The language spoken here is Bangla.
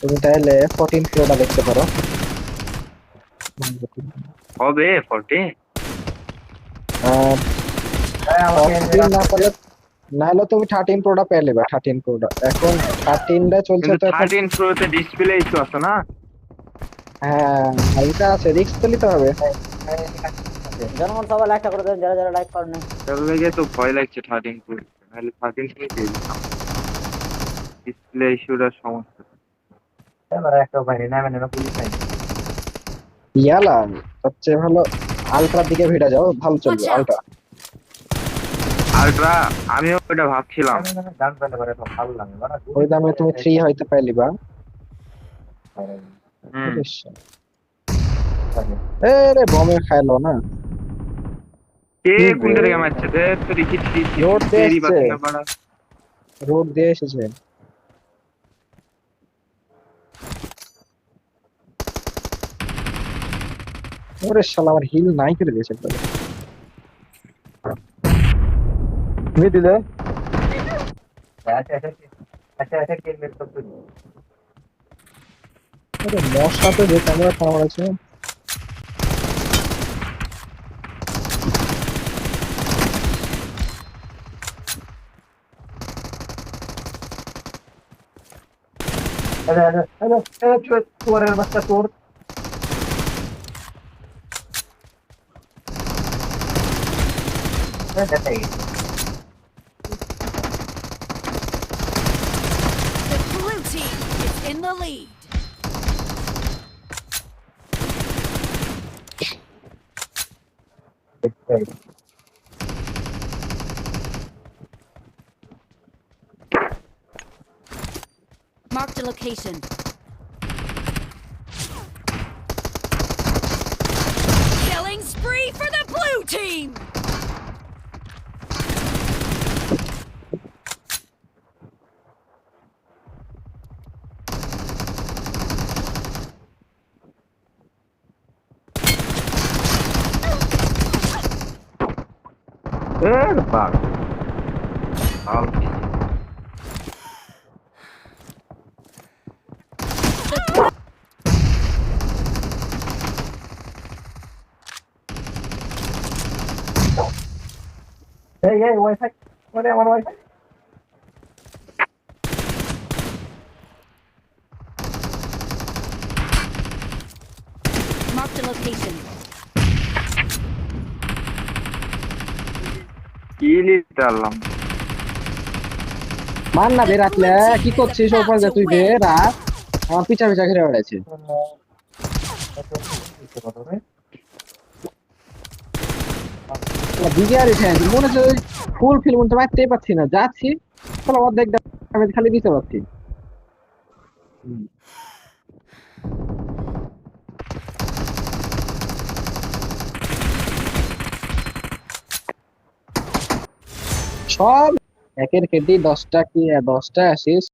তুমি তাহলে ফোরটিন প্রোটা দেখতে পারো। হবে ফর্টি আহ, হ্যাঁ, 14 না পেলে নাহলে তুমি থার্টিন প্রোটা পেয়ে নেবে থার্টিন প্রোটা এখন থার্টিনটা চলছে তো এখন থার্টিন প্রোতে ডিসপ্লে ইস্যু আছে না? হ্যাঁ এটা আছে রিস্ক তো নিতে হবে। জনগণ সবাই লাইকটা করে দেন যারা যারা লাইক করেন। তার লেগে তো ভয় লাগছে থার্টিন প্রো নাহলে থার্টিন প্রো ডিসপ্লে ইস্যুটা সমস্যা। এবার নামে পুলিশ ইয়ালা সবচেয়ে ভালো আলট্রার দিকে ভিড়া যাও ভালো চলবে আলট্রা আলট্রা আমিও ওটা ভাবছিলাম গান পেলে পরে ভালো লাগে ওই দামে তুমি থ্রি হইতে পাইলি বা হুম এ রে বমে খাইলো না কে কি কোনটা মারছে রে তো রিকি রোড দিয়ে তেরি এসছে। বাতিনা পাড়া রোড দিয়ে এসেছে ওরে শালা আমার হিল নাই করে দিয়েছে একবারে। মিডিলে আচ্ছা আচ্ছা আরে যে ক্যামেরা আছে। আরে আরে আরে চোর চোরের বাচ্চা চোর। The blue team is in the lead. Mark the location. Killing spree for the blue team! Get the fuck. I'll kill you. Hey, hey, Wi-Fi. What do you want, Mark the location. মান না বের রাখলে কি করছিস ওপর যে তুই বের রাখ। আমার পিছা পিছা ঘিরে বেড়াচ্ছে বিগিয়ারি ফ্যান মনে হচ্ছে ফুল ফিল্ম তো মারতেই পারছি না। যাচ্ছি তাহলে অর্ধেক খালি দিতে পারছি। সব। একের কেটি দশটা কি দশটা আসিস